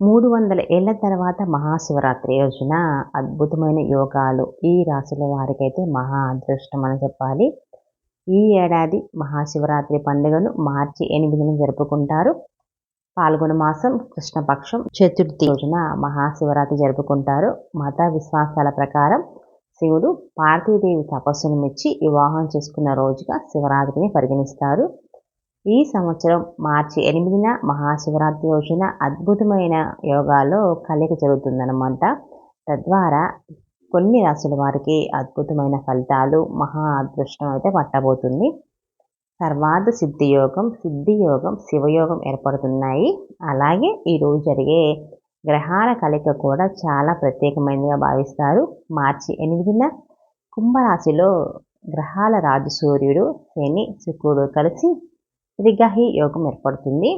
మూడు వందల ఏళ్ళ తర్వాత మహాశివరాత్రి రోజున అద్భుతమైన యోగాలు ఈ రాశుల వారికైతే మహా అదృష్టం అని చెప్పాలి. ఈ ఏడాది మహాశివరాత్రి పండుగను మార్చి ఎనిమిదిని జరుపుకుంటారు. పాల్గొన మాసం కృష్ణపక్షం చతుర్థి రోజున మహాశివరాత్రి జరుపుకుంటారు. మత విశ్వాసాల ప్రకారం శివుడు పార్వతీదేవి తపస్సును మెచ్చి వివాహం చేసుకున్న రోజుగా శివరాత్రిని పరిగణిస్తారు. ఈ సంవత్సరం మార్చి ఎనిమిదిన మహాశివరాత్రి రోజున అద్భుతమైన యోగాలో కలిక జరుగుతుందన్నమాట. తద్వారా కొన్ని రాసుల వారికి అద్భుతమైన ఫలితాలు మహా అదృష్టం అయితే పట్టబోతుంది. సర్వార్థ సిద్ధి యోగం సిద్ధి యోగం శివయోగం ఏర్పడుతున్నాయి. అలాగే ఈరోజు జరిగే గ్రహాల కలిక కూడా చాలా ప్రత్యేకమైనదిగా భావిస్తారు. మార్చి ఎనిమిదిన కుంభరాశిలో గ్రహాల రాజు సూర్యుడు శని శుక్రుడు కలిసి త్రిగ్రహి యోగం ఏర్పడుతుంది.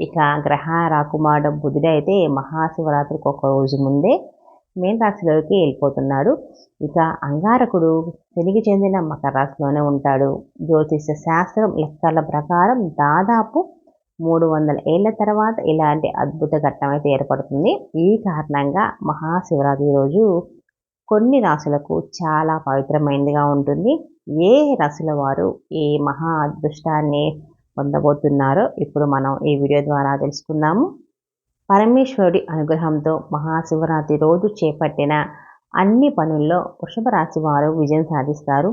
ఇక గ్రహ రాకుమారుడు బుధుడు అయితే మహాశివరాత్రికి ఒక రోజు ముందే మేన్ రాశిలోకి వెళ్ళిపోతున్నాడు. ఇక అంగారకుడు శనికి చెందిన మకర రాశిలోనే ఉంటాడు. జ్యోతిష శాస్త్రం లెక్కల ప్రకారం దాదాపు మూడు వందల ఏళ్ళ తర్వాత ఇలాంటి అద్భుత ఘట్టం అయితే ఏర్పడుతుంది. ఈ కారణంగా మహాశివరాత్రి రోజు కొన్ని రాశులకు చాలా పవిత్రమైనదిగా ఉంటుంది. ఏ రాశుల వారు ఈ మహా అదృష్టాన్ని పొందబోతున్నారో. ఇప్పుడు మనం ఈ వీడియో ద్వారా తెలుసుకుందాము. పరమేశ్వరుడి అనుగ్రహంతో మహాశివరాత్రి రోజు చేపట్టిన అన్ని పనుల్లో వృషభ రాశి వారు విజయం సాధిస్తారు.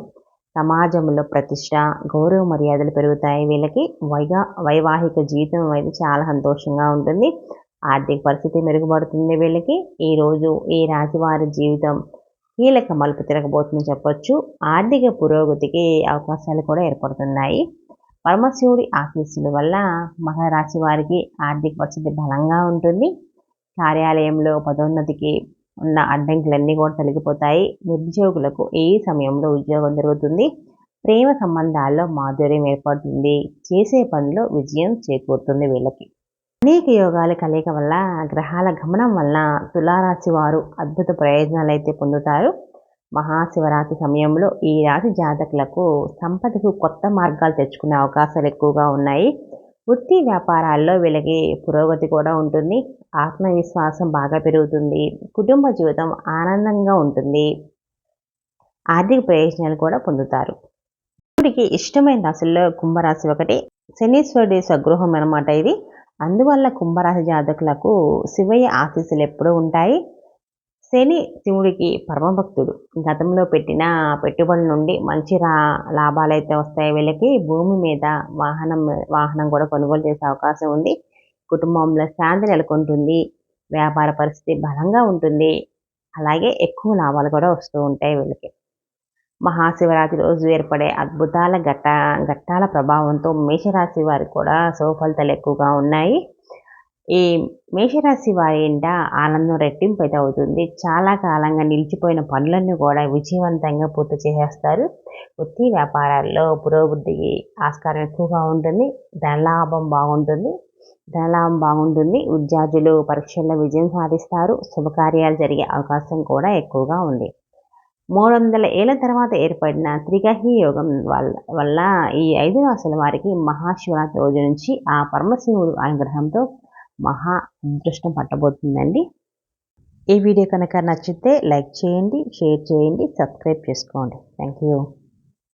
సమాజంలో ప్రతిష్ట గౌరవ మర్యాదలు పెరుగుతాయి. వీళ్ళకి వైగా వైవాహిక జీవితం అయితే చాలా సంతోషంగా ఉంటుంది. ఆర్థిక పరిస్థితి మెరుగుపడుతుంది వీళ్ళకి. ఈరోజు ఈ రాశి వారి జీవితం కీలక మలుపు తిరగబోతుందని చెప్పొచ్చు. ఆర్థిక పురోగతికి అవకాశాలు కూడా ఏర్పడుతున్నాయి. పరమశివుడి ఆశీస్సుల వల్ల మహారాశి వారికి ఆర్థిక పరిస్థితి బలంగా ఉంటుంది. కార్యాలయంలో పదోన్నతికి ఉన్న అడ్డంకులన్నీ కూడా తొలగిపోతాయి. నిరుద్యోగులకు ఏ సమయంలో ఉద్యోగం జరుగుతుంది ప్రేమ సంబంధాల్లో మాధుర్యం ఏర్పడుతుంది. చేసే పనిలో విజయం చేకూరుతుంది వీళ్ళకి. అనేక యోగాల కలయిక వల్ల గ్రహాల గమనం వల్ల తులారాశి వారు అద్భుత ప్రయోజనాలు అయితే పొందుతారు. మహాశివరాత్రి సమయంలో ఈ రాశి జాతకులకు సంపదకు కొత్త మార్గాలు తెచ్చుకునే అవకాశాలు ఎక్కువగా ఉన్నాయి. వృత్తి వ్యాపారాల్లో వీళ్ళకి పురోగతి కూడా ఉంటుంది. ఆత్మవిశ్వాసం బాగా పెరుగుతుంది. కుటుంబ జీవితం ఆనందంగా ఉంటుంది. ఆర్థిక ప్రయోజనాలు కూడా పొందుతారు. ఇప్పటికి ఇష్టమైన రాశుల్లో కుంభరాశి ఒకటి శనీశ్వరుడి స్వగృహం అనమాట ఇది. అందువల్ల కుంభరాశి జాతకులకు శివయ్య ఆశీస్సులు ఎప్పుడూ ఉంటాయి. శని శివుడికి పరమభక్తుడు గతంలో పెట్టిన పెట్టుబడుల నుండి మంచి రా లాభాలు అయితే వస్తాయి. వీళ్ళకి భూమి మీద వాహనం వాహనం కూడా కొనుగోలు చేసే అవకాశం ఉంది. కుటుంబంలో శాంతి నెలకొంటుంది. వ్యాపార పరిస్థితి బలంగా ఉంటుంది. అలాగే ఎక్కువ లాభాలు కూడా వస్తూ ఉంటాయి వీళ్ళకి. మహాశివరాత్రి రోజు ఏర్పడే అద్భుతాల ఘట్ట ఘట్టాల ప్రభావంతో మేషరాశి వారికి కూడా శుభఫలితాలు ఎక్కువగా ఉన్నాయి. ఈ మేషరాశి వారి ఇంట ఆనందం రెట్టింపు అయితే అవుతుంది చాలా కాలంగా నిలిచిపోయిన పనులన్నీ కూడా విజయవంతంగా పూర్తి చేసేస్తారు. వృత్తి వ్యాపారాల్లో పురోభివృద్ధికి ఆస్కారం ఎక్కువగా ఉంటుంది. ధనలాభం బాగుంటుంది. ధనలాభం బాగుంటుంది. విద్యార్థులు పరీక్షల్లో విజయం సాధిస్తారు. శుభకార్యాలు జరిగే అవకాశం కూడా ఎక్కువగా ఉంది. మూడు వందల ఏళ్ళ తర్వాత ఏర్పడిన త్రిగహి యోగం వల్ల వల్ల ఈ ఐదు రాసుల వారికి మహాశివరాత్రి రోజు నుంచి ఆ పరమశివుడు అనుగ్రహంతో మహా అదృష్టం పట్టబోతుందండి. ఈ వీడియో కనుక నచ్చితే లైక్ చేయండి షేర్ చేయండి సబ్స్క్రైబ్ చేసుకోండి. Thank you